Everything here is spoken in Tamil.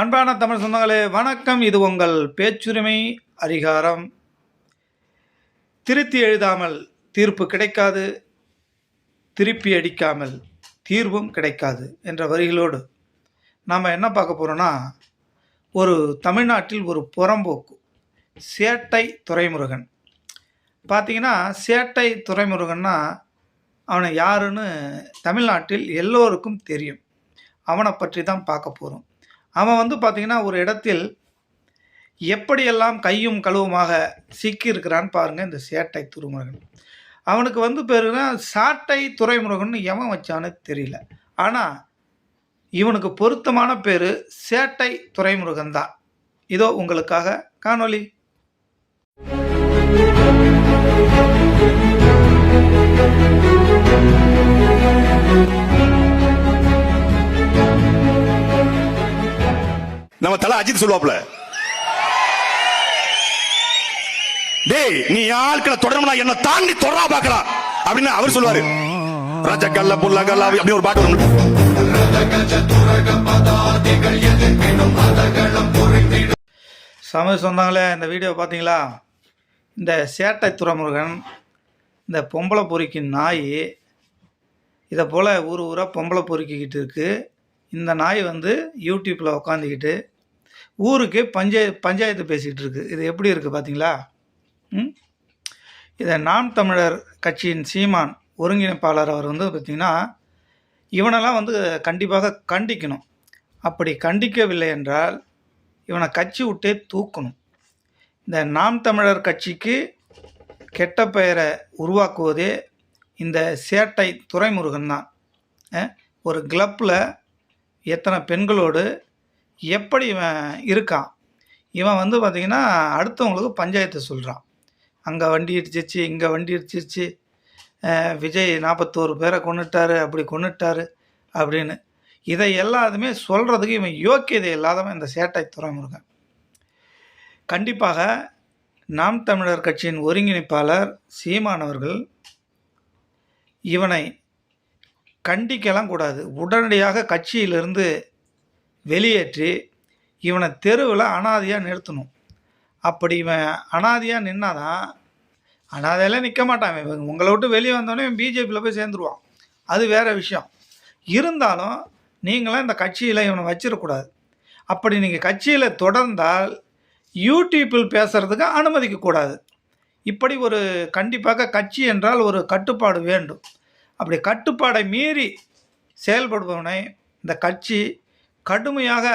அன்பான தமிழ் சொந்தங்களே வணக்கம். இது உங்கள் பேச்சுரிமை அதிகாரம். திருத்தி எழுதாமல் தீர்ப்பு கிடைக்காது. திருப்பி அடிக்காமல் தீர்வும் கிடைக்காது என்ற வரிகளோடு நாம் என்ன பார்க்க போகிறோன்னா ஒரு தமிழ்நாட்டில் ஒரு புறம்போக்கு சேட்டை துரைமுருகன் பார்த்தீங்கன்னா சேட்டை துறைமுருகன்னா அவனை யாருன்னு தமிழ்நாட்டில் எல்லோருக்கும் தெரியும். அவனை பற்றி தான் பார்க்க போகிறோம் அவன் வந்து பார்த்திங்கன்னா ஒரு இடத்தில் எப்படியெல்லாம் கையும் கழுவுமாக சிக்கியிருக்கிறான்னு பாருங்கள் இந்த சேட்டை துறைமுருகன். அவனுக்கு வந்து பேருனா சாட்டை துறைமுருகன் எவன் வச்சானே தெரியல. ஆனால் இவனுக்கு பொருத்தமான பேர் சேட்டை துறைமுருகன் தான். இதோ உங்களுக்காக காணொளி. நம்ம தலை அஜித் சொல்லுவாப்ல டேய் நீ ஆட்களை தொடரணும்னா என்ன தாண்டி தொடரா பாக்கலாம் அப்படின்னு அவர் சொல்லுவாரு. ராஜா கல்ல புல்ல கல்ல அப்படி ஒரு பாட்டு வரும் சமய சொந்தங்களே இந்த வீடியோ பார்த்தீங்களா? இந்த சேட்டை துறைமுருகன் இந்த பொம்பளை பொறுக்கி நாய் இதை போல் ஊர் ஊராக பொம்பளை பொறுக்கிக்கிட்டு இருக்குது இந்த நாய் வந்து யூடியூப்பில் உக்காந்துக்கிட்டு ஊருக்கு பஞ்சாய பஞ்சாயத்து பேசிகிட்டு இருக்குது இது எப்படி இருக்குது பார்த்தீங்களா ம்? இதை நாம் தமிழர் கட்சியின் சீமான் ஒருங்கிணைப்பாளர் அவர் வந்து பார்த்திங்கன்னா இவனெல்லாம் வந்து கண்டிப்பாக கண்டிக்கணும். அப்படி கண்டிக்கவில்லை என்றால் இவனை கட்சி விட்டே தூக்கணும். இந்த நாம் தமிழர் கட்சிக்கு கெட்ட பெயரை உருவாக்குவதே இந்த சேட்டை துரைமுருகன் தான் ஒரு கிளப்பில் எத்தனை பெண்களோடு எப்படி இவன் இருக்கான்? இவன் வந்து பார்த்திங்கன்னா அடுத்தவங்களுக்கு பஞ்சாயத்து சொல்கிறான் அங்கே வண்டி இடிச்சிச்சு இங்கே வண்டி இடிச்சிருச்சு. விஜய் நாற்பத்தோரு பேரை கொண்டுட்டாரு அப்படி கொண்டுட்டாரு அப்படின்னு. இதை எல்லாத்துமே சொல்கிறதுக்கு இவன் யோக்கியதை இல்லாதவன் இந்த சேட்டை துறைமுருகன். கண்டிப்பாக நாம் தமிழர் கட்சியின் ஒருங்கிணைப்பாளர் சீமானவர்கள் இவனை கண்டிக்கலாம் கூடாது. உடனடியாக கட்சியிலிருந்து வெளியேற்றி இவனை தெருவில் அனாதையாக நிறுத்தணும். அப்படி இவன் அனாதையாக நின்னாதான் அனாதையில நிற்க மாட்டான் இவன். உங்களை விட்டு வெளியே வந்தோடனே இவன் பிஜேபியில் போய் சேர்ந்துருவான். அது வேறு விஷயம். இருந்தாலும் நீங்களாம் இந்த கட்சியில் இவனை வச்சிடக்கூடாது. அப்படி நீங்கள் கட்சியில் தொடர்ந்தால் யூடியூப்பில் பேசுகிறதுக்கு அனுமதிக்கக்கூடாது. இப்படி ஒரு கண்டிப்பாக கட்சி என்றால் ஒரு கட்டுப்பாடு வேண்டும். அப்படி கட்டுப்பாடை மீறி செயல்படுபவனை இந்த கட்சி கடுமையாக